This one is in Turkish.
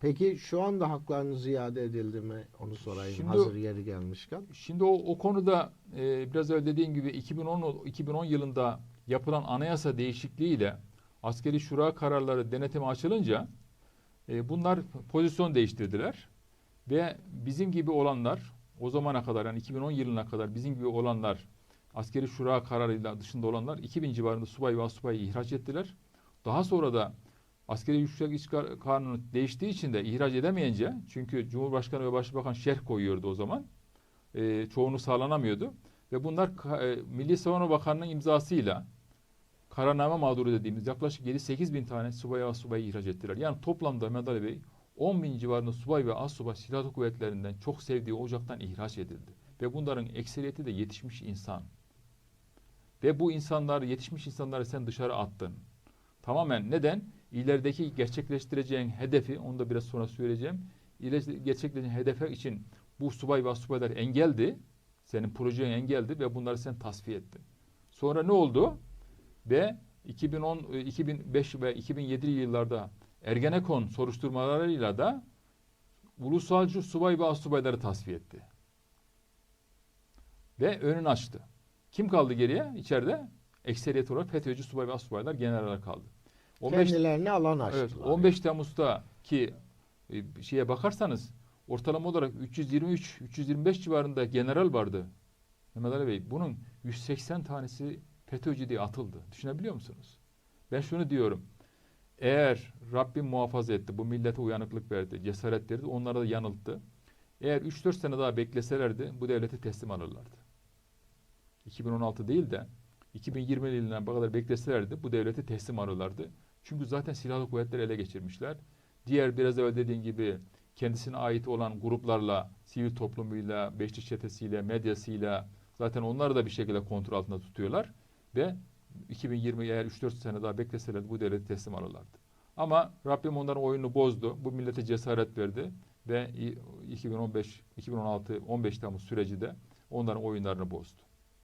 Peki şu anda haklarınız iade edildi mi? Onu sorayım Şimdi- hazır yeri gelmişken. Şimdi o, o konuda e, biraz öyle dediğin gibi 2010 2010 yılında yapılan anayasa değişikliğiyle askeri şura kararları denetime açılınca e, bunlar pozisyon değiştirdiler ve bizim gibi olanlar o zamana kadar yani 2010 yılına kadar bizim gibi olanlar askeri şura kararıyla dışında olanlar 2000 civarında subay ve asubayı ihraç ettiler. Daha sonra da askeri yüksek iş kanunu değiştiği için de ihraç edemeyince çünkü Cumhurbaşkanı ve Başbakan şerh koyuyordu o zaman e, çoğunu sağlanamıyordu. Ve bunlar e, Milli Savunma Bakanı'nın imzasıyla kararname mağduru dediğimiz yaklaşık 7-8 bin tane subay ve asubayı ihraç ettiler. Yani toplamda Mehmet Ali Bey 10 bin civarında subay ve asubay silahlı kuvvetlerinden çok sevdiği ocaktan ihraç edildi. Ve bunların ekseriyeti de yetişmiş insan. Ve bu insanlar, yetişmiş insanları sen dışarı attın. Tamamen neden? İlerideki gerçekleştireceğin hedefi, onu da biraz sonra söyleyeceğim. İleri gerçekleştireceğin hedefe için bu subay ve subaylar engeldi. Senin projeye engeldi ve bunları sen tasfiye ettin. Sonra ne oldu? Ve 2010, e, 2005 ve 2007 yıllarda Ergenekon soruşturmalarıyla da ulusalcı subay ve astsubayları tasfiye etti. Ve önünü açtı. Kim kaldı geriye içeride? Ekseriyet olarak FETÖ'cü subay ve astsubaylar generaller kaldı. 15 Kendilerine alan Evet, açtılar. 15 Temmuz'da ki e, şeye bakarsanız ortalama olarak 323 325 civarında general vardı. Mehmet Ali Bey bunun 180 tanesi FETÖ'cü diye atıldı. Düşünebiliyor musunuz? Ben şunu diyorum. Eğer Rabbim muhafaza etti, bu millete uyanıklık verdi, cesaret verdi, onlara da yanılttı. Eğer 3-4 sene daha bekleselerdi bu devleti teslim alırlardı. 2016 değil de 2020 yılına kadar bekleselerdi bu devleti teslim alırlardı. Çünkü zaten silahlı kuvvetleri ele geçirmişler. Diğer biraz evvel dediğin gibi kendisine ait olan gruplarla, sivil toplumuyla, beşli çetesiyle, medyasıyla zaten onları da bir şekilde kontrol altında tutuyorlar. Ve 2020 eğer 3-4 sene daha bekleselerdi bu devleti teslim alırlardı. Ama Rabbim onların oyununu bozdu. Bu millete cesaret verdi ve 2015, 2016, 15 Temmuz süreci de onların oyunlarını bozdu.